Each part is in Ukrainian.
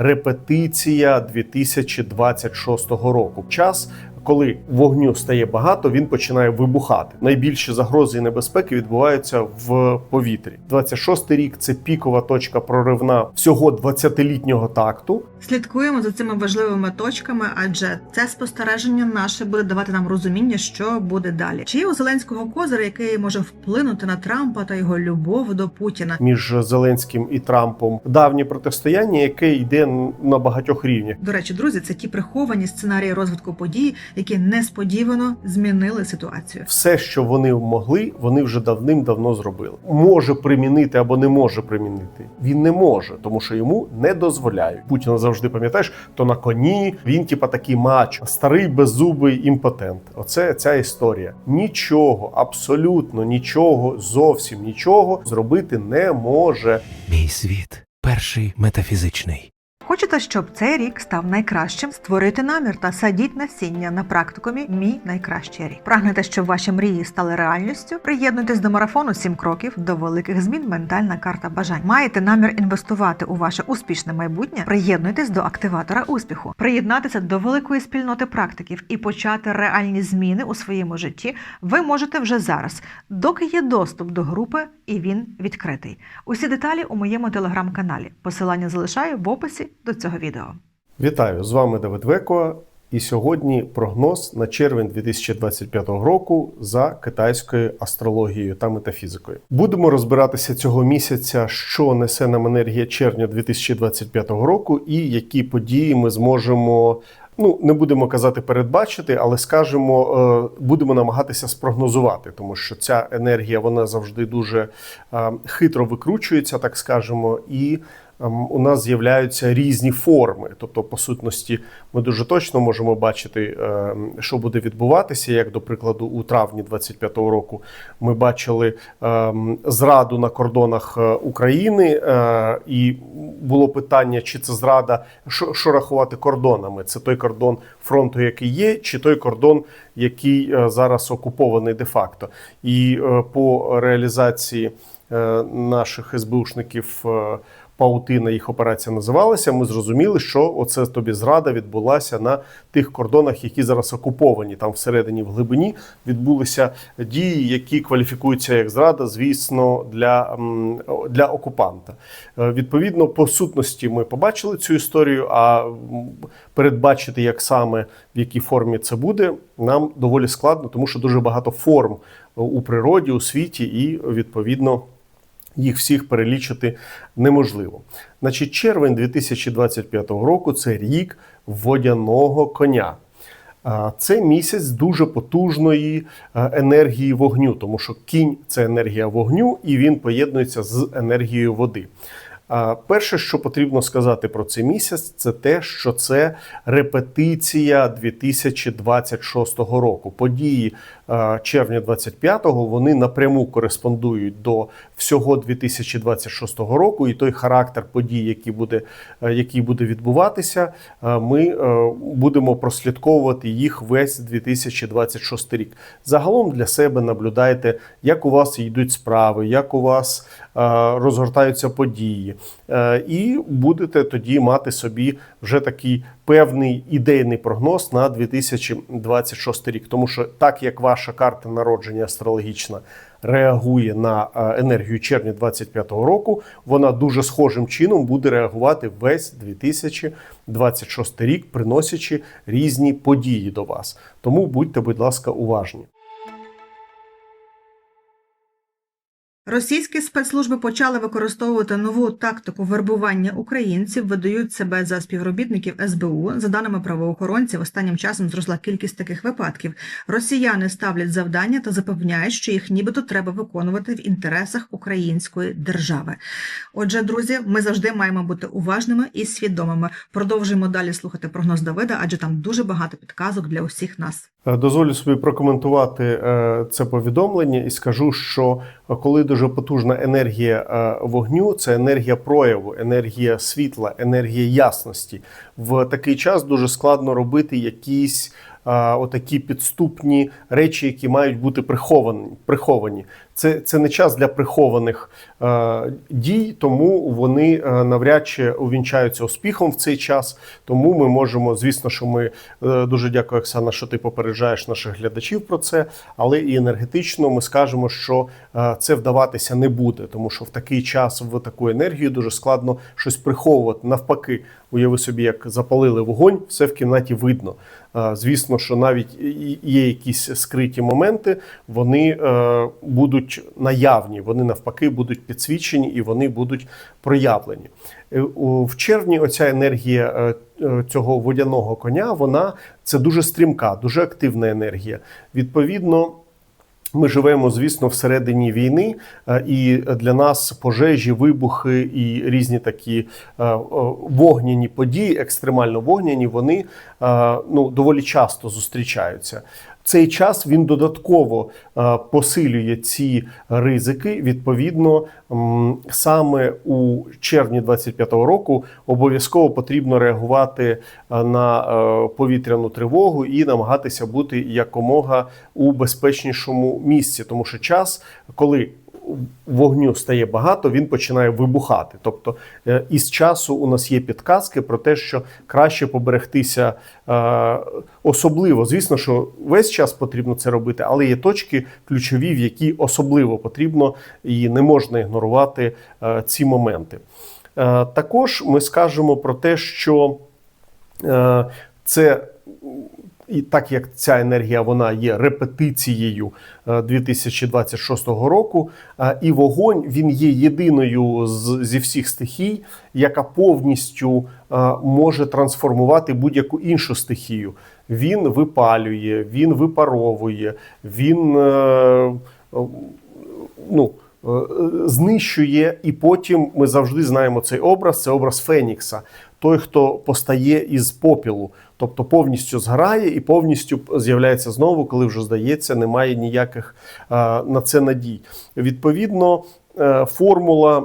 репетиція 2026 року. Час. Коли вогню стає багато, він починає вибухати. Найбільші загрози і небезпеки відбуваються в повітрі. 26-й рік це пікова точка проривна всього 20-літнього такту. Слідкуємо за цими важливими точками, адже це спостереження наше буде давати нам розуміння, що буде далі. Чи є у Зеленського козир, який може вплинути на Трампа та його любов до Путіна? між Зеленським і Трампом давнє протистояння, яке йде на багатьох рівнях. До речі, друзі, це ті приховані сценарії розвитку подій, які несподівано змінили ситуацію. Все, що вони могли, вони вже давним-давно зробили. Може примінити або не може примінити. Він не може, тому що йому не дозволяють. Путіна завжди пам'ятаєш, то на коні він, типа, такий мач, старий беззубий імпотент. Оце ця історія. Нічого, абсолютно нічого, зовсім нічого зробити не може. Мій світ перший метафізичний. Хочете, щоб цей рік став найкращим? Створити намір та садіть насіння на практикумі Мій найкращий рік. Прагнете, щоб ваші мрії стали реальністю? Приєднуйтесь до марафону «7 кроків до великих змін. Ментальна карта бажань. Маєте намір інвестувати у ваше успішне майбутнє? Приєднуйтесь до активатора успіху, приєднатися до великої спільноти практиків і почати реальні зміни у своєму житті. Ви можете вже зараз, доки є доступ до групи, і він відкритий. Усі деталі у моєму телеграм-каналі. Посилання залишаю в описі до цього відео. Вітаю! З вами Давид Веко. І сьогодні прогноз на червень 2025 року за китайською астрологією та метафізикою. Будемо розбиратися цього місяця, що несе нам енергія червня 2025 року, і які події ми зможемо. Ну, не будемо казати передбачити, але скажемо, е, будемо намагатися спрогнозувати, тому що ця енергія вона завжди дуже е, хитро викручується, так скажемо, і у нас з'являються різні форми. Тобто, по сутності, ми дуже точно можемо бачити, ем, що буде відбуватися. Як, до прикладу, у травні 25-го року ми бачили ем, зраду на кордонах е, України, е, і було питання, чи це зрада, що, що рахувати кордонами? Це той кордон фронту, який є, чи той кордон, який е, зараз окупований де-факто. І е, по реалізації наших СБУшників. Е, Паутина їх операція називалася. Ми зрозуміли, що оце тобі зрада відбулася на тих кордонах, які зараз окуповані. Там всередині в глибині відбулися дії, які кваліфікуються як зрада, звісно, для, для окупанта. Е, Відповідно, по сутності ми побачили цю історію. А передбачити, як саме в якій формі це буде, нам доволі складно, тому що дуже багато форм у природі, у світі, і відповідно їх всіх перелічити неможливо. Значить, червень 2025 року це рік водяного коня. Це місяць дуже потужної е, енергії вогню, тому що кінь це енергія вогню, і він поєднується з енергією води. Перше, що потрібно сказати про цей місяць, це те, що це репетиція 2026 року. Події червня 25-го вони напряму кореспондують до всього 2026 року, і той характер подій, який буде, який буде відбуватися, ми е, будемо прослідковувати їх весь 2026 рік. Загалом для себе наблюдайте, як у вас йдуть справи, як у вас розгортаються події, і будете тоді мати собі вже такий певний ідейний прогноз на 2026 рік. Тому що так як ваша карта народження астрологічна реагує на е, енергію червня 25 року, вона дуже схожим чином буде реагувати весь 2026 рік, приносячи різні події до вас. Тому будьте, будь ласка, уважні. Російські спецслужби почали використовувати нову тактику вербування українців, видають себе за співробітників СБУ. За даними правоохоронців, останнім часом зросла кількість таких випадків. Росіяни ставлять завдання та запевняють, що їх нібито треба виконувати в інтересах української держави. Отже, друзі, ми завжди маємо бути уважними і свідомими. Продовжуємо далі слухати прогноз Давида, адже там дуже багато підказок для усіх нас. Е, Дозволю собі прокоментувати е, це повідомлення і скажу, що коли дуже потужна енергія е, вогню, це енергія прояву, енергія світла, енергія ясності. В такий час дуже складно робити якісь а, отакі підступні речі, які мають бути приховані. приховані. Це, це не час для прихованих е, дій, тому вони е, навряд чи увінчаються успіхом в цей час. Тому ми можемо, звісно, що ми е, дуже дякую, Оксана, що ти попереджаєш наших глядачів про це. Але і енергетично ми скажемо, що е, це вдаватися не буде, тому що в такий час в таку енергію дуже складно щось приховувати. Навпаки, уяви собі, як запалили вогонь, все в кімнаті видно. Звісно, що навіть є якісь скриті моменти, вони е, будуть наявні, вони навпаки будуть підсвічені і вони будуть проявлені. Е, В червні оця енергія е, цього водяного коня, вона це дуже стрімка, дуже активна енергія. Відповідно. Ми живемо, звісно, всередині війни, е, і для нас пожежі, вибухи і різні такі е, е, вогняні події, екстремально вогняні, вони ну, доволі часто зустрічаються. Цей час він додатково е, посилює ці ризики. Відповідно, саме у червні 25-го року обов'язково потрібно реагувати е, на е, повітряну тривогу і намагатися бути якомога у безпечнішому місці, тому що час, коли вогню стає багато, він починає вибухати. Тобто е, із часу у нас є підказки про те, що краще поберегтися е, особливо. Звісно, що весь час потрібно це робити, але є точки ключові, в які особливо потрібно і не можна ігнорувати е, ці моменти. Також ми скажемо про те, що це і так як ця енергія вона є репетицією е, 2026 року, е, і вогонь він є єдиною з, зі всіх стихій, яка повністю е, може трансформувати будь-яку іншу стихію. Він випалює, він випаровує, він е, е, ну, е, знищує, і потім ми завжди знаємо цей образ. Це образ Фенікса, той, хто постає із попілу, тобто повністю зграє і повністю з'являється знову, коли вже здається, немає ніяких е, на це надій. Відповідно, е, формула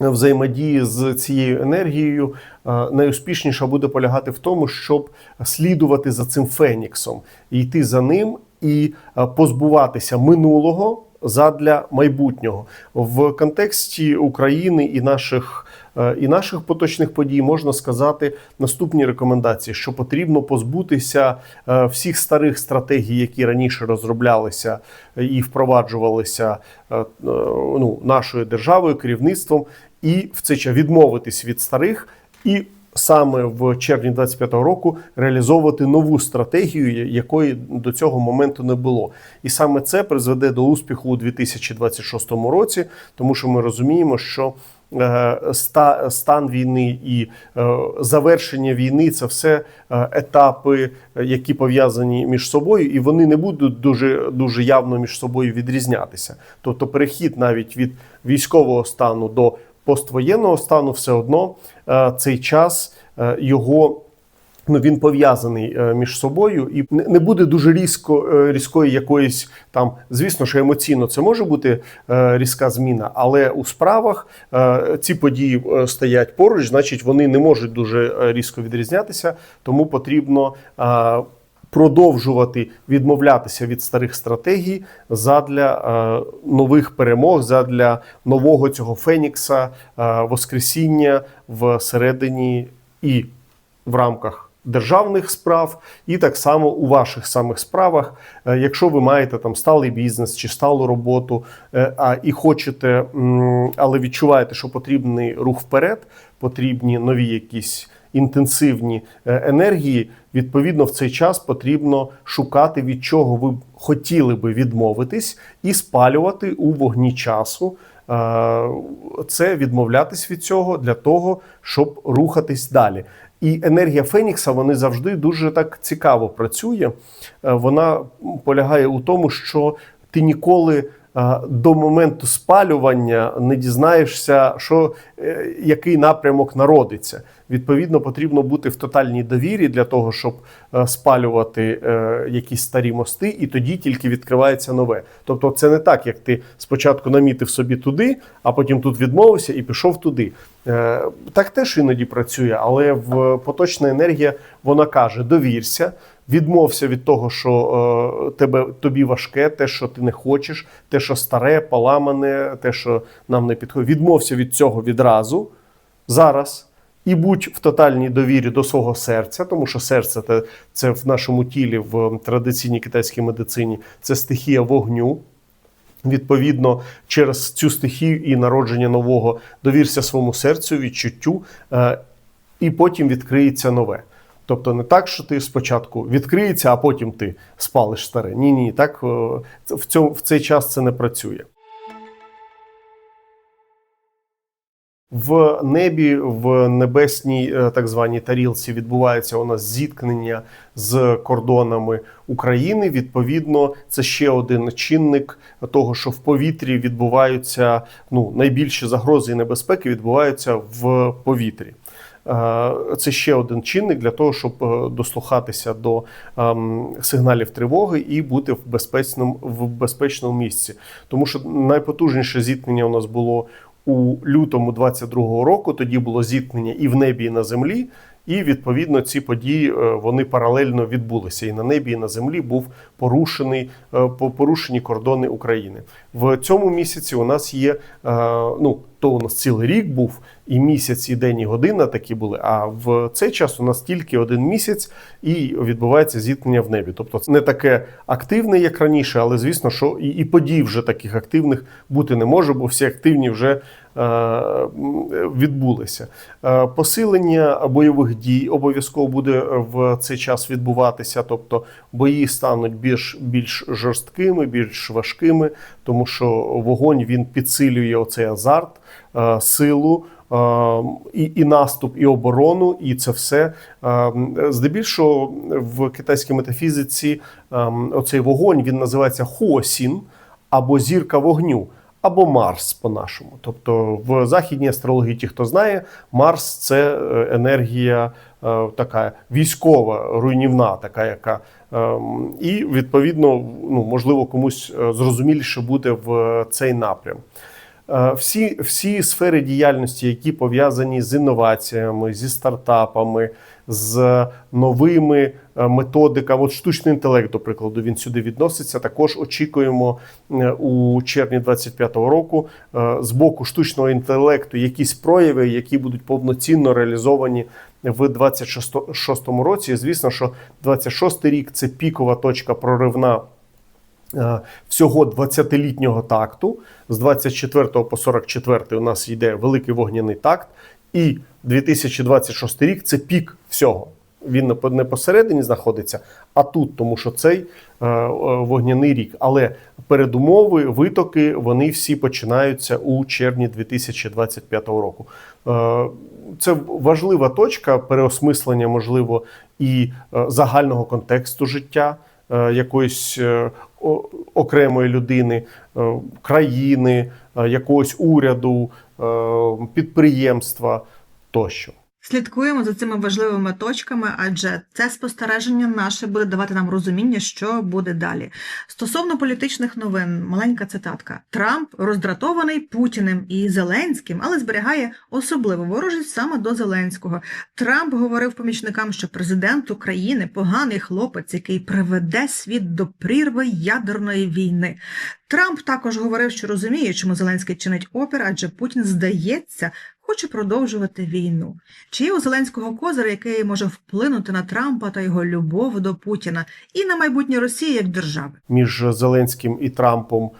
взаємодії з цією енергією е, найуспішніша буде полягати в тому, щоб слідувати за цим феніксом, йти за ним і е, позбуватися минулого задля майбутнього в контексті України і наших. Е, І наших поточних подій можна сказати наступні рекомендації, що потрібно позбутися е, всіх старих стратегій, які раніше розроблялися е, і впроваджувалися ну, нашою державою, керівництвом, і в цей час відмовитись від старих і саме в червні 25-го року реалізовувати нову стратегію, якої до цього моменту не було. І саме це призведе до успіху у 2026 році, тому що ми розуміємо, що стан війни і е, завершення війни це все е, етапи, е, які пов'язані між собою, і вони не будуть дуже дуже явно між собою відрізнятися. Тобто, перехід навіть від військового стану до поствоєнного стану, все одно е, цей час е, його. Ну, він пов'язаний е, між собою і не буде дуже різко е, різкої якоїсь там. Звісно, що емоційно це може бути е, різка зміна, але у справах ці події стоять поруч, значить вони не можуть дуже різко відрізнятися, тому потрібно. Продовжувати відмовлятися від старих стратегій задля е, нових перемог, задля нового цього фенікса, е, воскресіння всередині і в рамках державних справ, і так само у ваших самих справах, Е, якщо ви маєте там сталий бізнес чи сталу роботу, е, а і хочете, але відчуваєте, що потрібний рух вперед, потрібні нові якісь інтенсивні е, енергії. Відповідно, в цей час потрібно шукати, від чого ви хотіли би відмовитись, і спалювати у вогні часу. Це відмовлятись від цього для того, щоб рухатись далі. І енергія Фенікса вони завжди дуже так цікаво працює. Е, Вона полягає у тому, що ти ніколи е, до моменту спалювання не дізнаєшся, що е, який напрямок народиться. Відповідно, потрібно бути в тотальній довірі для того, щоб е, спалювати е, якісь старі мости, і тоді тільки відкривається нове. Тобто, це не так, як ти спочатку намітив собі туди, а потім тут відмовився і пішов туди. Е, Так теж іноді працює, але в поточна енергія вона каже: довірся, Відмовся від того, що е, тебе тобі важке, те, що ти не хочеш, те, що старе, поламане, те, що нам не підходить. Відмовся від цього відразу зараз. І будь в тотальній довірі до свого серця, тому що серце це, це в нашому тілі в традиційній китайській медицині це стихія вогню. Відповідно, через цю стихію і народження нового довірся своєму серцю, відчуттю, е, і потім відкриється нове. Тобто не так, що ти спочатку відкриється, а потім ти спалиш старе. Ні, ні, так е, в, цьому, в цей час це не працює. В небі, в небесній е, так званій тарілці відбувається у нас зіткнення з кордонами України. Відповідно, це ще один чинник того, що в повітрі відбуваються ну, найбільші загрози і небезпеки відбуваються в повітрі. Е, Це ще один чинник для того, щоб е, дослухатися до ем, сигналів тривоги і бути в безпечному, в безпечному місці. Тому що найпотужніше зіткнення у нас було у лютому 22-го року. Тоді було зіткнення і в небі, і на землі. І відповідно ці події е, вони паралельно відбулися. І на небі, і на землі був порушений е, порушені кордони України. В цьому місяці у нас є е, ну то у нас цілий рік був, і місяць, і день, і година такі були. А в цей час у нас тільки один місяць і відбувається зіткнення в небі. Тобто це не таке активне, як раніше, але звісно, що і, і подій вже таких активних бути не може, бо всі активні вже відбулися. Е, Посилення бойових дій обов'язково буде в цей час відбуватися, тобто бої стануть більш, більш жорсткими, більш важкими, тому що вогонь він підсилює оцей азарт, е, силу. е, І, і наступ, і оборону, і це все е, здебільшого в китайській метафізиці е, оцей вогонь він називається Хуосін або зірка вогню або Марс по-нашому. Тобто в західній астрології, ті, хто знає, Марс це е, енергія е, така військова, руйнівна, така, яка ем, і відповідно, ну можливо, комусь е, зрозуміліше буде в цей напрям. Всі, всі сфери діяльності, які пов'язані з інноваціями, зі стартапами, з новими е, методиками, от штучний інтелект, до прикладу, він сюди відноситься. Також очікуємо е, у червні 25-го року е, з боку штучного інтелекту якісь прояви, які будуть повноцінно реалізовані в 26-му році. І, звісно, що 26-й рік це пікова точка проривна всього 20-літнього такту. З 24 по 44 у нас йде великий вогняний такт, і 2026 рік це пік всього. Він не по- посередині знаходиться, а тут, тому що цей е, е, вогняний рік. Але передумови, витоки, вони всі починаються у червні 2025 року. Е, це важлива точка переосмислення, можливо, і загального контексту життя якоїсь окремої людини, країни, якогось уряду, підприємства тощо. Слідкуємо за цими важливими точками, адже це спостереження наше буде давати нам розуміння, що буде далі. Стосовно політичних новин, маленька цитатка: Трамп роздратований Путіним і Зеленським, але зберігає особливу ворожість саме до Зеленського. Трамп говорив помічникам, що президент України поганий хлопець, який приведе світ до прірви ядерної війни. Трамп також говорив, що розуміє, чому Зеленський чинить опір, адже Путін здається. Хоче продовжувати війну. Чи є у Зеленського козир, який може вплинути на Трампа та його любов до Путіна і на майбутнє Росії як держави? між Зеленським і Трампом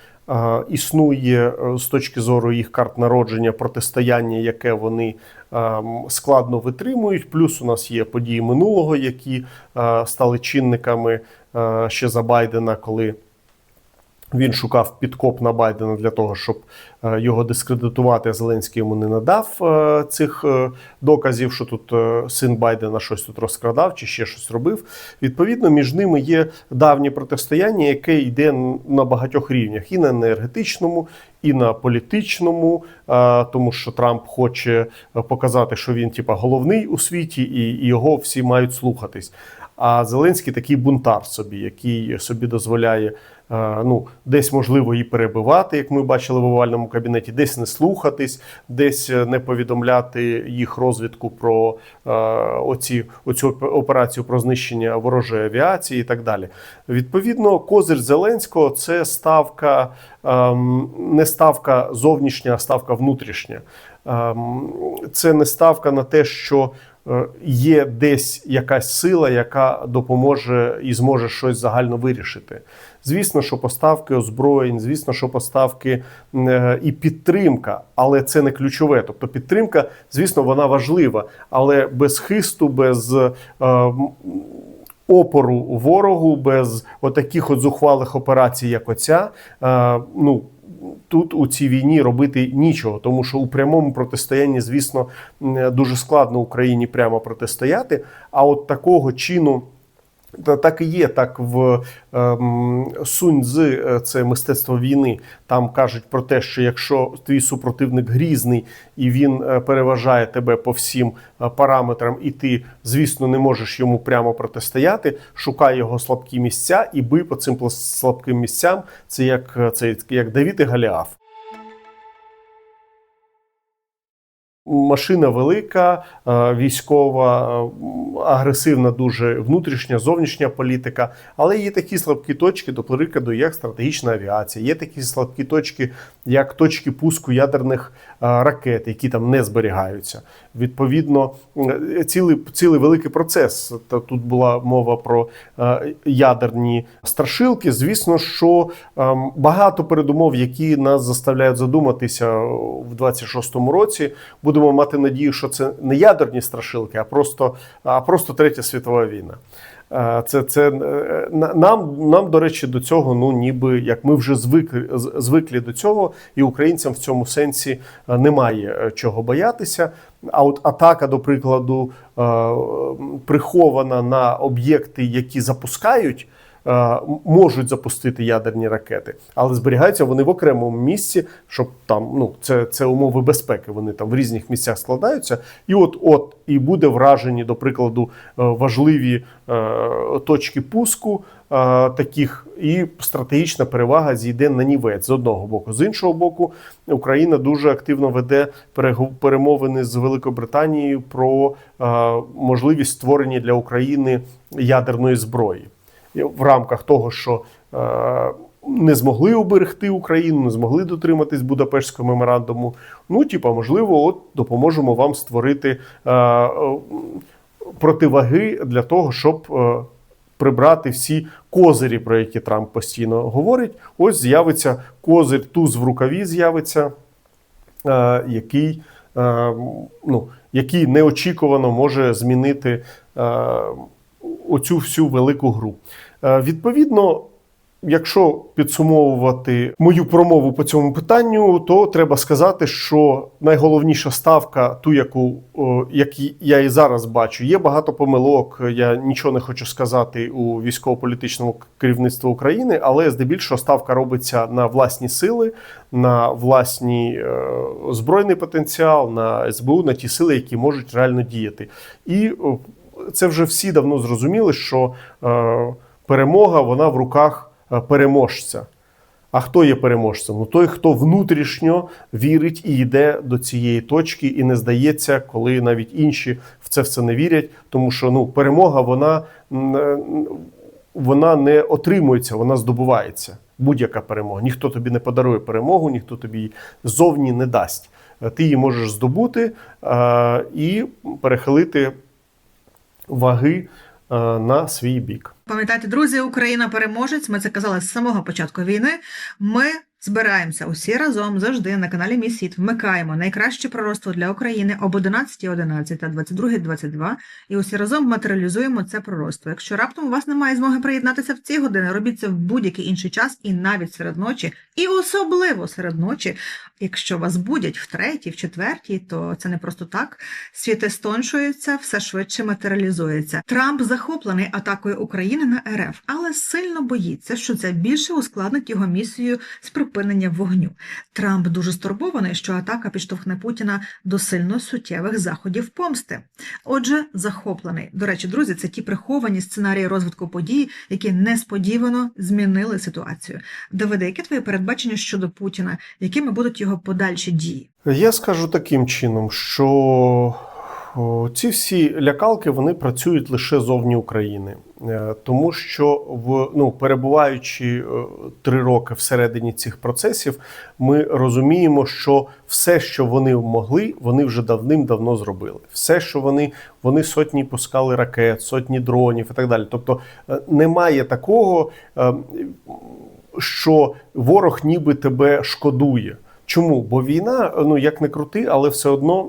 існує е, з точки зору їх карт народження протистояння, яке вони складно витримують. Плюс у нас є події минулого, які стали чинниками ще за Байдена, коли. Він шукав підкоп на Байдена для того, щоб е, його дискредитувати. Зеленський йому не надав е, цих е, доказів, що тут син Байдена щось тут розкрадав чи ще щось робив. Відповідно, між ними є давнє протистояння, яке йде на багатьох рівнях: і на енергетичному, і на політичному, тому що Трамп хоче показати, що він типа головний у світі, і його всі мають слухатись. А Зеленський такий бунтар собі, який собі дозволяє ну, десь можливо і перебивати, як ми бачили в овальному кабінеті, десь не слухатись, десь е, не повідомляти їх розвідку про е, оці, оцю операцію про знищення ворожої авіації і так далі. Відповідно, козир Зеленського це ставка ем, не ставка зовнішня, а ставка внутрішня. Ем, Це не ставка на те, що е, є десь якась сила, яка допоможе і зможе щось загально вирішити. Звісно, що поставки озброєнь, звісно, що поставки е, і підтримка, але це не ключове. Тобто підтримка, звісно, вона важлива, але без хисту, без е, опору ворогу, без отаких от зухвалих операцій, як оця, е, ну. Тут у цій війні робити нічого, тому що у прямому протистоянні, звісно, дуже складно Україні прямо протистояти. А от такого чину. Та так і є, так в ем, Сунь Цзи, е, це мистецтво війни. Там кажуть про те, що якщо твій супротивник грізний і він е, переважає тебе по всім е, параметрам, і ти, звісно, не можеш йому прямо протистояти, шукай його слабкі місця і бий по цим слабким місцям. Це як це як Давід і Галіаф. Машина велика, е, військова, е, агресивна, дуже внутрішня, зовнішня політика. Але є такі слабкі точки, до прикладу, як стратегічна авіація. Є такі слабкі точки, як точки пуску ядерних е, ракет, які там не зберігаються. Відповідно, цілий, цілий великий процес. Тут була мова про ядерні страшилки. Звісно, що ем, багато передумов, які нас заставляють задуматися в 26-му році. Будемо мати надію, що це не ядерні страшилки, а просто, а просто третя світова війна. Е, Це, це е, на- нам, нам, до речі, до цього, ну ніби як ми вже звикли, звикли до цього, і українцям в цьому сенсі е, немає чого боятися. А от атака, до прикладу, прихована на об'єкти, які запускають. Е, Можуть запустити ядерні ракети, але зберігаються вони в окремому місці, щоб там ну це, це умови безпеки. Вони там в різних місцях складаються, і от от і буде вражені, до прикладу, е, важливі е, точки пуску таких, і стратегічна перевага зійде на нівець з одного боку. З іншого боку, Україна дуже активно веде перемовини з Великобританією про можливість створення для України ядерної зброї в рамках того, що е, не змогли уберегти Україну, не змогли дотриматись Будапештського меморандуму. Ну, типа, можливо, от допоможемо вам створити е, е, противаги для того, щоб прибрати всі козирі, про які Трамп постійно говорить. Ось з'явиться козир, туз в рукаві з'явиться, який, ну, який неочікувано може змінити оцю всю велику гру. Е, Відповідно, якщо підсумовувати мою промову по цьому питанню, то треба сказати, що найголовніша ставка, ту, яку як я і зараз бачу, є багато помилок. Я нічого не хочу сказати у військово-політичному керівництві України, але здебільшого ставка робиться на власні сили, на власні е, збройний потенціал, на СБУ, на ті сили, які можуть реально діяти. І це вже всі давно зрозуміли, що е, перемога вона в руках е, переможця. А хто є переможцем? Ну той, хто внутрішньо вірить і йде до цієї точки, і не здається, коли навіть інші в це все не вірять. Тому що ну перемога вона, е, вона не отримується, вона здобувається. Будь-яка перемога. Ніхто тобі не подарує перемогу, ніхто тобі зовні не дасть. Е, Ти її можеш здобути і перехилити ваги на свій бік. Пам'ятайте, друзі, Україна переможець. Ми це казали з самого початку війни. Ми збираємося усі разом завжди на каналі Мій Світ. Вмикаємо найкраще пророцтво для України об 11.11 та 22.22 і усі разом матеріалізуємо це пророцтво. Якщо раптом у вас немає змоги приєднатися в ці години, робіть це в будь-який інший час і навіть серед ночі, і особливо серед ночі. Якщо вас будять в третій, в четвертій, то це не просто так. Світи стоншуються, все швидше матеріалізується. Трамп захоплений атакою України на РФ, але сильно боїться, що це більше ускладнить його місію з припинення вогню. Трамп дуже стурбований, що атака підштовхне Путіна до сильно суттєвих заходів помсти. Отже, захоплений. До речі, друзі, це ті приховані сценарії розвитку подій, які несподівано змінили ситуацію. Давиде, які твої передбачення щодо Путіна, якими будуть його подальші дії? Я скажу таким чином, що ці всі лякалки вони працюють лише зовні України, Е, тому що в ну перебуваючи е, три роки всередині цих процесів, ми розуміємо, що все, що вони могли, вони вже давним-давно зробили. Все, що вони вони сотні пускали ракет, сотні дронів і так далі. Тобто е, немає такого, що ворог ніби тебе шкодує. Чому? Бо війна, ну як не крути, але все одно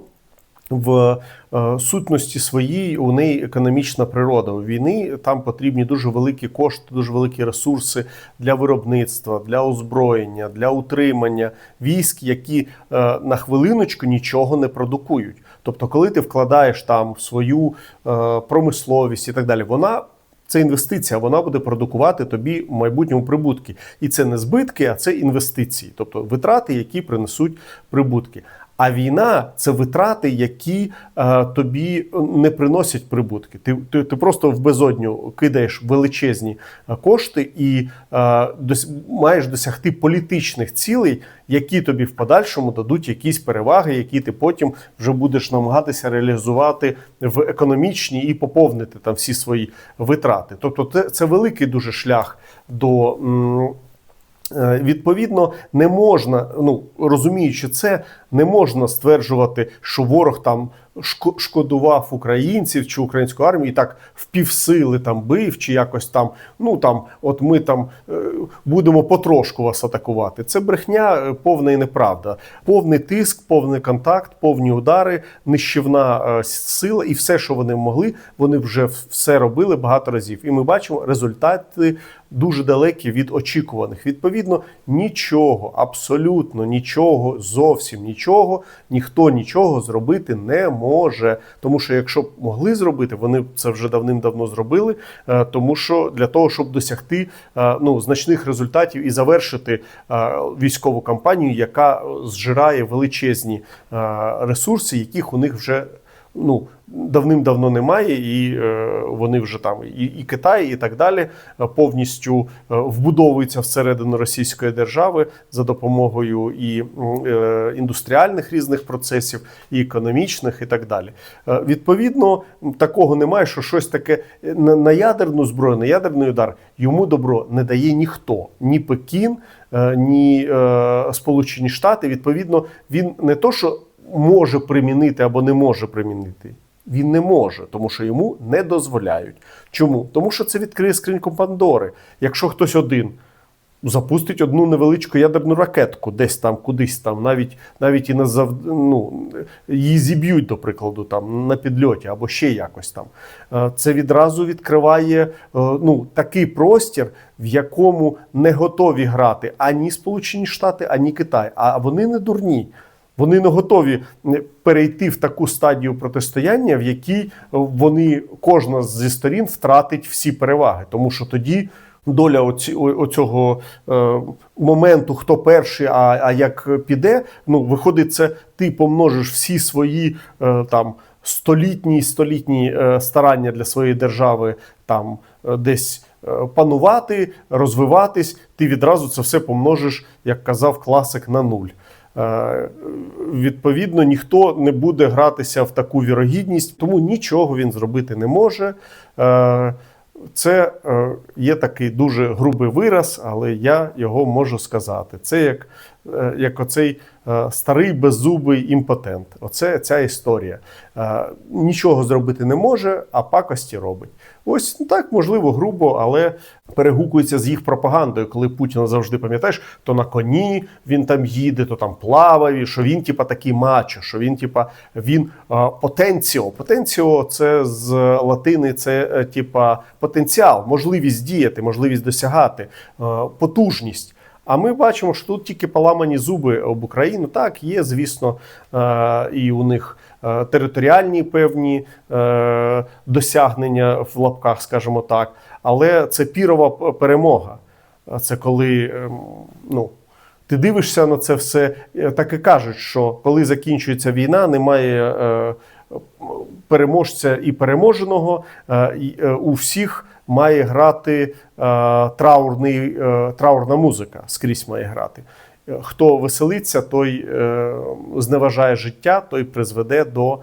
в е, сутності своїй у неї економічна природа. У війни там потрібні дуже великі кошти, дуже великі ресурси для виробництва, для озброєння, для утримання військ, які е, на хвилиночку нічого не продукують. Тобто, коли ти вкладаєш там свою е, промисловість і так далі, вона. Це інвестиція, вона буде продукувати тобі в майбутньому прибутки. І це не збитки, а це інвестиції, тобто витрати, які принесуть прибутки. А війна це витрати, які е, тобі не приносять прибутки. Ти, ти, ти просто в безодню кидаєш величезні е, кошти і е, дос, маєш досягти політичних цілей, які тобі в подальшому дадуть якісь переваги, які ти потім вже будеш намагатися реалізувати в економічні і поповнити там всі свої витрати. Тобто, це, це великий дуже шлях до. м, Е, Відповідно, не можна, ну розуміючи це, не можна стверджувати, що ворог там шкодував українців чи українську армію і так в півсили там бив, чи якось там. Ну там, от ми там е, будемо потрошку вас атакувати. Це брехня е, повна і неправда. Повний тиск, повний контакт, повні удари, нищівна е, сила, і все, що вони могли, вони вже все робили багато разів. І ми бачимо результати дуже далекі від очікуваних. Відповідно, нічого, абсолютно нічого, зовсім нічого, ніхто нічого зробити не може. Тому що якщо б могли зробити, вони це вже давним-давно зробили. Е, Тому що для того, щоб досягти е, ну, значних результатів і завершити е, військову кампанію, яка зжирає величезні ресурси, яких у них вже ну давним-давно немає, і е, вони вже там і, і Китай, і так далі е, повністю е, вбудовуються всередину Російської держави за допомогою і індустріальних різних процесів, і економічних, і так далі. Відповідно, такого немає, що щось таке на, ядерну зброю, на ядерний удар йому добро не дає ніхто, ні Пекін, ні Сполучені Штати. Відповідно, він не то, що може примінити або не може примінити. Він не може, тому що йому не дозволяють. Чому? Тому що це відкриє скриньку Пандори. Якщо хтось один запустить одну невеличку ядерну ракетку, десь там, кудись там, навіть навіть і на зав... ну, її зіб'ють, до прикладу, там на підльоті або ще якось там. Е, Це відразу відкриває е, ну, такий простір, в якому не готові грати ані Сполучені Штати, ані Китай. А вони не дурні. Вони не готові перейти в таку стадію протистояння, в якій вони кожна зі сторін втратить всі переваги, тому що тоді. Доля оці, оцього е, моменту, хто перший, а, а як піде, ну виходить, це ти помножиш всі свої е, там столітні столітні е, старання для своєї держави там е, десь е, панувати, розвиватись. Ти відразу це все помножиш, як казав класик, на нуль. Е, Відповідно, ніхто не буде гратися в таку вірогідність, тому нічого він зробити не може. Е, Це е, є такий дуже грубий вираз, але я його можу сказати. Це як, як оцей е, старий беззубий імпотент. Оце ця історія. Е, Нічого зробити не може, а пакості робить. Ось ну, так, можливо, грубо, але перегукується з їх пропагандою, коли Путіна завжди пам'ятаєш, то на коні він там їде, то там плаває, що він, типа, такий мачо, що він, типа, він е, потенціо. Потенціо це з латини, це е, типа потенціал, можливість діяти, можливість досягати, е, потужність. А ми бачимо, що тут тільки поламані зуби об Україну. Так, є, звісно, е, і у них е, територіальні певні е, досягнення в лапках, скажімо так. Але це пірова перемога. Це коли ем, ну, Ти дивишся на це все, так і кажуть, що коли закінчується війна, немає переможця і переможеного. У всіх має грати е, траурний, е, траурна музика, скрізь має грати. Е, Хто веселиться, той зневажає життя, той призведе до,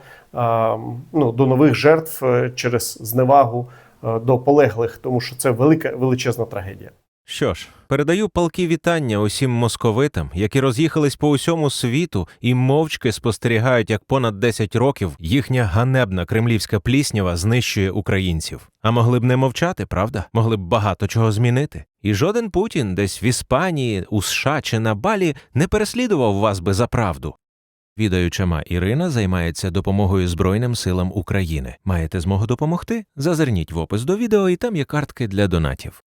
ну, до нових жертв через зневагу до полеглих, тому що це велика величезна трагедія. Що ж, передаю палки вітання усім московитам, які роз'їхались по усьому світу і мовчки спостерігають, як понад 10 років їхня ганебна кремлівська пліснява знищує українців. А могли б не мовчати, правда? Могли б багато чого змінити. І жоден Путін десь в Іспанії, у США чи на Балі не переслідував вас би за правду. Відаючама Ірина займається допомогою Збройним силам України. Маєте змогу допомогти? Зазирніть в опис до відео, і там є картки для донатів.